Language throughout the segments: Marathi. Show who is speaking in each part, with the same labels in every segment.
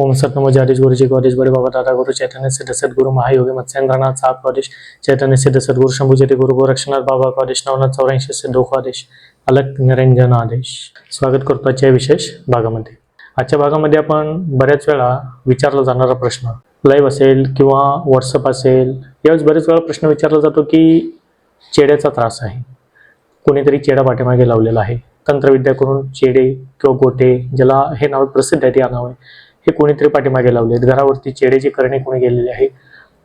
Speaker 1: ओम सतनमो जारीज गुरुजी गौरीश बड़े बाबा दादा गुरु चैतन्य सिद्ध सद्गुरु महायोगी मत्स्येंद्रनाथ साप गौरीश चैतन्य सिद्ध सद्गुरु शंभूजरी गुरु गोरक्षनाथ बाबा गौरीश नवनाथ चौऱ्याऐंशी सिद्धोक आदेश अलक निरंजन आदेश स्वागत करतो आजच्या विशेष भागामध्ये. आजच्या भागामध्ये आपण बऱ्याच वेळा विचारला जाणारा प्रश्न लाईव्ह असेल किंवा व्हॉट्सअप असेल यावेळेस बरेच वेळा प्रश्न विचारला जातो की चेड्याचा त्रास आहे. कोणीतरी चेडा पाठीमागे लावलेला आहे. तंत्रविद्या करून चेडे किंवा गोटे ज्याला हे नाव प्रसिद्ध आहे ते नाव आहे हे कोणीतरी पाठीमागे लावले आहेत. घरावरती चेडेचे करणे कोणी गेलेले आहे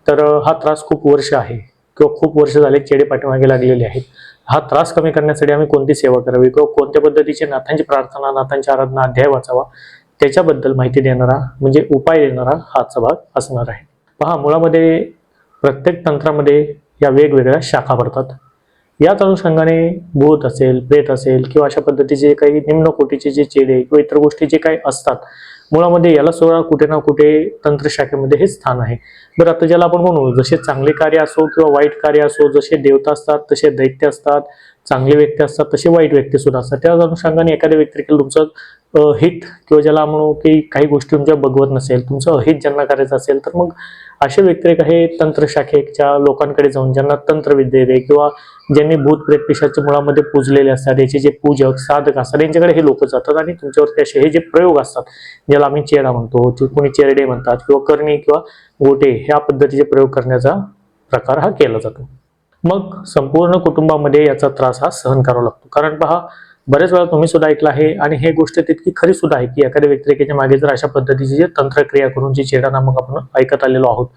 Speaker 1: तर हा त्रास खूप वर्ष आहे किंवा खूप वर्ष झाले चेडे पाठीमागे लागलेले आहेत. हा त्रास कमी करण्यासाठी आम्ही कोणती सेवा करावी किंवा कोणत्या पद्धतीचे नाथांची प्रार्थना नाथांची आराधना अध्याय वाचावा त्याच्याबद्दल माहिती देणारा म्हणजे उपाय देणारा हा भाग असणार आहे. पहा मुळामध्ये प्रत्येक तंत्रामध्ये या वेगवेगळ्या शाखा पडतात. याच अनुषंगाने भूत असेल प्रेत असेल किंवा अशा पद्धतीचे काही निम्न कोटीचे जे चेडे किंवा इतर गोष्टी जे काही असतात मुळामध्ये याला सुद्धा कुठे ना कुठे तंत्रशाखेमध्ये हे स्थान आहे. बरं आता ज्याला आपण म्हणू जसे चांगले कार्य असो किंवा वाईट कार्य असो जसे देवता असतात तसे दैत्य असतात चांगले व्यक्ती असतात तसे वाईट व्यक्ती सुद्धा असतात. त्याच अनुषंगाने एखाद्या व्यक्तीकडे तुमचं हित किंवा ज्याला म्हणू की काही गोष्टी तुमच्या बघवत नसेल तुमचं हित ज्यांना करायचं असेल तर मग असे व्यक्ती काही तंत्रशाखेच्या लोकांकडे जाऊन ज्यांना तंत्रविद्या आहे किंवा ज्यांनी भूत प्रेत पिशाच्या मुळामध्ये पूजलेले असतात याचे जे पूजक साधक असतात यांच्याकडे हे लोक जातात आणि तुमच्यावरती असे हे जे प्रयोग असतात ज्याला आम्ही चेडा म्हणतो कुणी कोणी चेरडे म्हणतात किंवा करणी किंवा गोटे ह्या पद्धतीचे प्रयोग करण्याचा प्रकार हा केला जातो. मग संपूर्ण कुटुंबामध्ये याचा त्रास हा सहन करावा लागतो. कारण पहा बरेच वेळा तुम्ही सुद्धा ऐकलं आहे आणि हे गोष्ट तितकी खरी सुद्धा आहे की एखाद्या व्यक्तिरेखेच्या मागे जर अशा पद्धतीची जे तंत्रक्रिया करून जी चेडा नामक आपण ऐकत आलेलो आहोत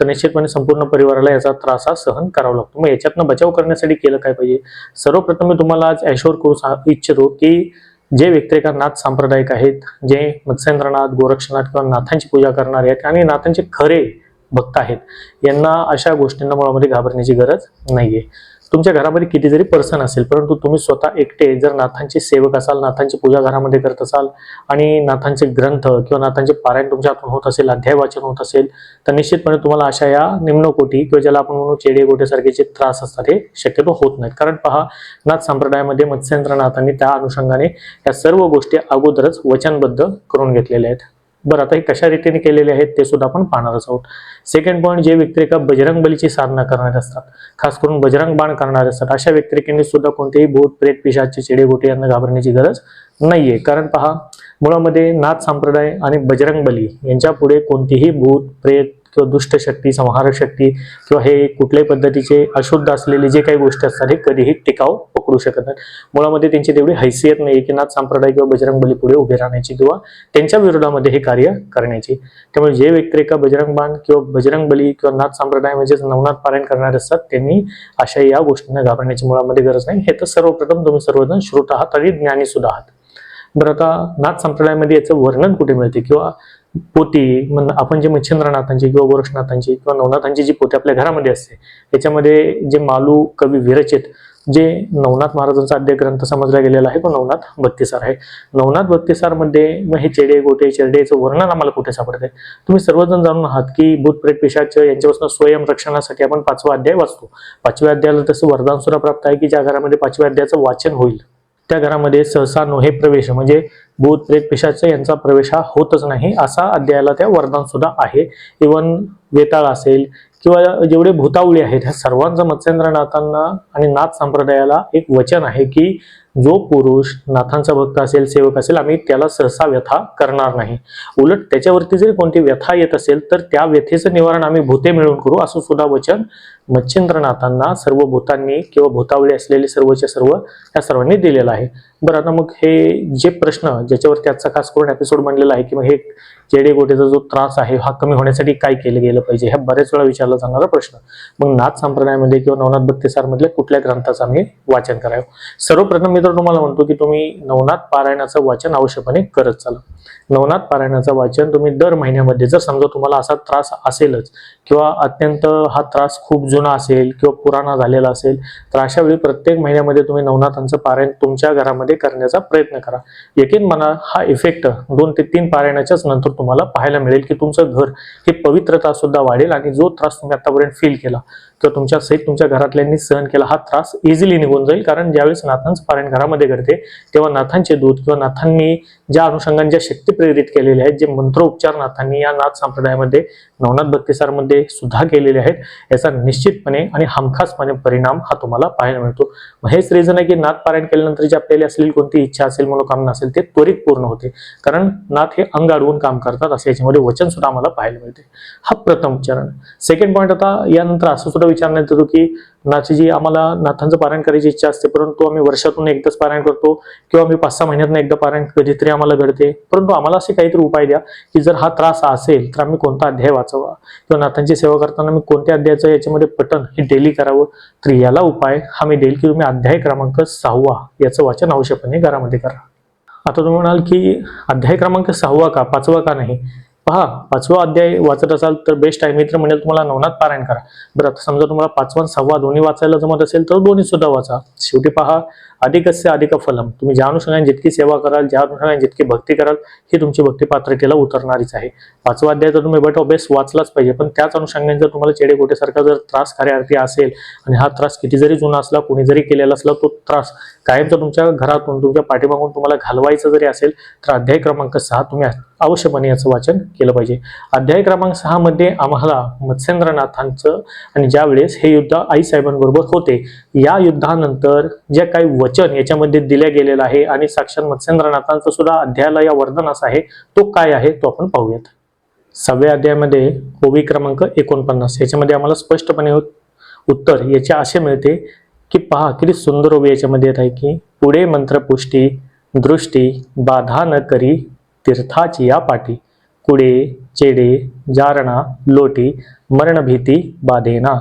Speaker 1: तर निश्चितपणे संपूर्ण परिवाराला याचा त्रास हा सहन करावा लागतो. मग याच्यातनं बचाव करण्यासाठी केलं काय पाहिजे? सर्वप्रथम मी तुम्हाला आज ऐशोर करू सा- इच्छितो की जे व्यक्तिरेखा नाथ सांप्रदायिक आहेत जे मत्स्येंद्रनाथ गोरक्षनाथ किंवा नाथांची पूजा करणारे आहेत आणि नाथांचे खरे भक्त आहेत यांना अशा गोष्टींना मुळामध्ये घाबरण्याची गरज नाहीये. तुमच्या घरामध्ये किती जरी पर्सन असेल परंतु तुम्ही स्वतः एकटे जर नाथांचे सेवक असाल नाथांची पूजा घरामध्ये करत असाल आणि नाथांचे ग्रंथ किंवा नाथांचे पारायण तुमच्या हातून होत असेल अध्याय वाचन होत असेल तर निश्चितपणे तुम्हाला अशा या निम्नकोटी किंवा ज्याला आपण म्हणू चेडे गोटेसारखे जे त्रास असतात हे शक्यतो होत नाहीत. कारण पहा नाथ संप्रदायामध्ये मत्स्येंद्रनाथांनी त्या अनुषंगाने या सर्व गोष्टी अगोदरच वचनबद्ध करून घेतलेल्या आहेत. बरं आता हे कशा रीतीने केलेले आहेत ते सुद्धा आपण पाहणारच आहोत. सेकंड पॉईंट जे व्यक्तिरेखा बजरंग बलीची साधना करणारे असतात खास करून बजरंग बाण करणारे असतात अशा व्यक्तिरेखेने सुद्धा कोणतेही भूत प्रेत पिशाचे चेडे गोटे यांना घाबरण्याची गरज नाहीये. कारण पहा मुळामध्ये नाथ संप्रदाय आणि बजरंग बली यांच्या पुढे कोणतीही भूत प्रेत किंवा दुष्टशक्ती संहारक शक्ती किंवा हे कुठल्याही पद्धतीचे अशुद्ध असलेले जे काही गोष्टी असतात हे कधीही टिकाव पकडू शकत नाहीत. मुळामध्ये त्यांची तेवढी हैसियत नाही की नाथ संप्रदाय किंवा बजरंग बली पुढे उभे राहण्याची किंवा त्यांच्या विरोधामध्ये हे कार्य करण्याची. त्यामुळे जे व्यक्तिरेखा बजरंग बाण किंवा बजरंग बली किंवा नाथ संप्रदाय म्हणजेच नवनाथ पारायण करणारे असतात त्यांनी अशा या गोष्टींना घाबरण्याची मुळामध्ये गरज नाही. हे तर सर्वप्रथम तुम्ही सर्वजण श्रोत आहात आणि ज्ञानी सुद्धा आहात. बरं आता नाथ संप्रदायामध्ये याचं वर्णन कुठे मिळते? किंवा पोती म्हण आपण जे मच्छिंद्रनाथांची किंवा गोरक्षनाथांची किंवा नवनाथांची जी पोती आपल्या घरामध्ये असते त्याच्यामध्ये जे मालू कवी विरचित जे नवनाथ महाराजांचा आद्य ग्रंथ समजला गेलेला आहे तो नवनाथ भक्तिसार आहे. नवनाथ भक्तिसारमध्ये मग हे चेडे गोटे चेरडेचं वर्णन आम्हाला कुठे सापडते तुम्ही सर्वजण जाणून आहात की भूतप्रेत पिशाच यांच्यापासून स्वयं रक्षणासाठी आपण पाचवा अध्याय वाचतो. पाचव्या अध्यायाला तसं वरदान सुद्धा प्राप्त आहे की ज्या घरामध्ये पाचव्या अध्यायाचं वाचन होईल. त्या घरामध्ये सहसा नोहे प्रवेश म्हणजे भूत प्रेत पिशाच यांचा प्रवेश हा होतच नाही असा अध्यायाला त्या वरदान सुद्धा आहे. इवन वेताळ असेल किंवा जेवढे भूतावळी आहेत ह्या सर्वांचं मत्स्येंद्रनाथांना आणि नाथ संप्रदायाला एक वचन आहे की जो पुरुष नाथांचा भक्त असेल सेवक असेल आम्ही त्याला सहसा व्यथा करणार नाही. उलट त्याच्यावरती जरी कोणती व्यथा येत असेल तर त्या व्यथेचं निवारण आम्ही भूते मिळून करू असं सुद्धा वचन मच्छिंद्रनाथांना सर्व भूतांनी किंवा भूतावळी असलेले सर्वच्या सर्व या सर्वांनी दिलेलं आहे. बरं आता मग हे जे प्रश्न ज्याच्यावरती आजचा खास करून एपिसोड बनलेला आहे की मग हे जेडे गोटेचा जो त्रास आहे हा कमी होण्यासाठी काय केलं गेलं पाहिजे ह्या बऱ्याच वेळा विचारला जाणारा प्रश्न. मग नाथ संप्रदायामध्ये किंवा नवनाथ भक्तिसार कुठल्या ग्रंथाचं आम्ही वाचन करावं? सर्वप्रथम मी तर तुम्हाला म्हणतो की तुम्ही नवनाथ पारायणाचं वाचन आवश्यकपणे करत चाला. नवनाथ पारायणाचं वाचन तुम्ही दर महिन्यामध्ये जर समजा तुम्हाला असा त्रास असेलच किंवा अत्यंत हा त्रास खूप जुना असेल किंवा पुराणा झालेला असेल तर अशा वेळी प्रत्येक महिन्यामध्ये तुम्ही नवनाथांचं पारायण तुमच्या घरामध्ये करण्याचा प्रयत्न करा. यकीन म्हणा हा इफेक्ट दोन ते तीन पारायणाच्याच नंतर तुम्हाला पाहायला मिळेल की तुमचं घर हे पवित्रता सुद्धा वाढेल आणि जो त्रास तुम्ही आतापर्यंत फील केला तर तुमच्या सहित तुमच्या घरातल्यांनी सहन केला. हा त्रास इझिली निघून जाईल. कारण ज्यावेळेस नाथांचं पारायण घरामध्ये घडते तेव्हा नाथांचे दूध किंवा नाथांनी ज्या अनुषंगाने ज्या शक्ती प्रेरित केलेल्या आहेत जे मंत्रोपचार नाथांनी या नाथ संप्रदायामध्ये नवनाथ भक्तिसारमध्ये सुद्धा केलेले आहेत याचा निश्चितपणे आणि हमखासपणे परिणाम हा तुम्हाला पाहायला मिळतो. मग हेच रिझन आहे की नाथ पारायण केल्यानंतर जी आपल्याला असलेली कोणती इच्छा असेल मनोकामना असेल ते त्वरित पूर्ण होते. कारण नाथ हे अंग अडवून काम करतात असं याच्यामध्ये वचन सुद्धा आम्हाला पाहायला मिळते. हा प्रथम चरण. सेकंड पॉईंट आता यानंतर असं सुद्धा विचारण्यात येतो की नाथची जी आम्हाला नाथांचं पारायण करायची इच्छा असते परंतु आम्ही वर्षातून एकदाच पारायण करतो किंवा आम्ही पाच सहा महिन्यातून एकदा पारायण कधीतरी आम्हाला घडते. परंतु आम्हाला असे काहीतरी उपाय द्या की जर हा त्रास असेल तर आम्ही कोणता अध्याय वाचावा? किंवा नाथांची सेवा करताना मी कोणत्या अध्यायाचं याच्यामध्ये पठण हे डेली करावं? तर याला उपाय हा मी देईल की तुम्ही अध्याय क्रमांक सहावा याचं वाचन आवश्यकपणे घरामध्ये करा. आता तुम्ही म्हणाल की अध्याय क्रमांक सहावा का पाचवा का नाही? पहा पाचवा अध्याय वाचत असाल तर बेस्ट आहे. मित्र म्हणेल तुम्हाला नवनाथ पारायण करा. बरं आता समजा तुम्हाला पाचवा सहावा दोन्ही वाचायला जमत असेल तर दोन्ही सुद्धा वाचा. शेवटी पहा अधिकस्य अधिक फलम. तुम्ही ज्या अनुषंगाने जितकी सेवा कराल ज्या अनुषंगाने जितकी भक्ती कराल ही तुमची भक्ती पात्रतेला उतरणारीच आहे. पाचवा अध्याय तर तुम्ही बट ऑफ बेस्ट वाचलाच पाहिजे. पण त्याच अनुषंगाने जर तुम्हाला चेडे गोटेसारखा जर त्रास कार्यार्थी असेल आणि हा त्रास किती जरी जुना असला कोणी जरी केलेला असला तो त्रास कायम जर तुमच्या घरातून तुमच्या पाठीमागून तुम्हाला घालवायचा जरी असेल तर अध्याय क्रमांक सहा तुम्ही अवश्यपणे याचं वाचन केलं पाहिजे. अध्याय क्रमांक सहा मध्ये आम्हाला मत्स्येंद्रनाथांचं आणि ज्यावेळेस हे युद्ध आई साहेबांबरोबर होते या युद्धानंतर जे काही वचन याच्यामध्ये दिल्या गेलेलं आहे आणि साक्षात मत्स्येंद्रनाथांचं सुद्धा अध्यायाला या वर्णनास आहे तो काय आहे तो आपण पाहूयात. सहाव्या अध्यायामध्ये ओवी क्रमांक एकोणपन्नास याच्यामध्ये आम्हाला स्पष्टपणे उत्तर याचे असे मिळते की पहा किती सुंदर ओवी याच्यामध्ये येत आहे की पुढे मंत्रपुष्टी दृष्टी बाधा न करी तीर्थाची या पाठी. कुडे चेडे जारणा लोटी मरणभीती बाधेना.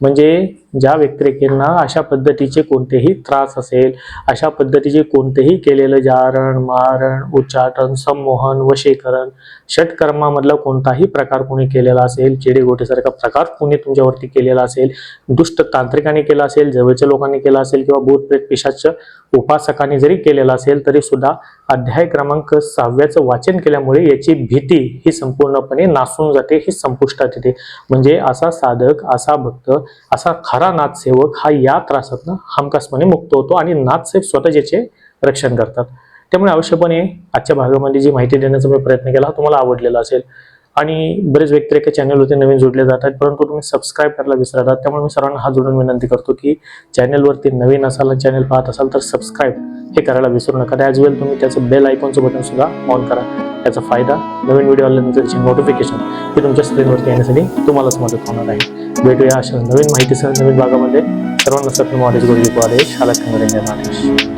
Speaker 1: म्हणजे ज्या व्यक्तिरेखेंना अशा पद्धतीचे कोणतेही त्रास असेल अशा पद्धतीचे कोणतेही केलेलं जारण मारण उच्चाटन संमोहन वशीकरण षटकर्मामधला कोणताही प्रकार कोणी केलेला असेल चिडेगोटेसारखा प्रकार कोणी तुमच्यावरती केलेला असेल दुष्ट तांत्रिकाने केला असेल जवळच्या लोकांनी केला असेल किंवा भूत प्रेत पिशाच उपासकांनी जरी केलेला असेल तरी सुद्धा अध्याय क्रमांक सहाव्याचं वाचन केल्यामुळे याची भीती ही संपूर्णपणे नासून जाते ही संपुष्टात येते. म्हणजे असा साधक असा भक्त असा खरा नाथसेवक हा या त्रासातनं हमखासपणे मुक्त होतो आणि नाथसेवक स्वतः ज्याचे रक्षण करतात. त्यामुळे अवश्यपणे आजच्या भागामध्ये जी माहिती देण्याचा मी प्रयत्न केला हा तुम्हाला आवडलेला असेल. आणि बरेच व्यक्तिरेक चॅनल होते नवीन जोडले जातात परंतु तुम्ही सबस्क्राईब करायला विसरतात त्यामुळे मी सर्वांना हा जोडून विनंती करतो की चॅनलवरती नवीन असाल आणि चॅनल पाहत असाल तर सबस्क्राईब हे करायला विसरू नका. त्याच वेळेला तुम्ही त्याचं बेल आयकॉनचं बटन सुद्धा ऑन करा. याचा फायदा नवीन व्हिडिओ आल्यानंतरचे नोटिफिकेशन हे तुमच्या स्क्रीनवरती येण्यासाठी तुम्हालाच मदत होणार आहे. भेटूया अशा नवीन माहितीसह नवीन भागामध्ये. सर्वांना सत्य आदेश कॉलेज आदेश आला आदेश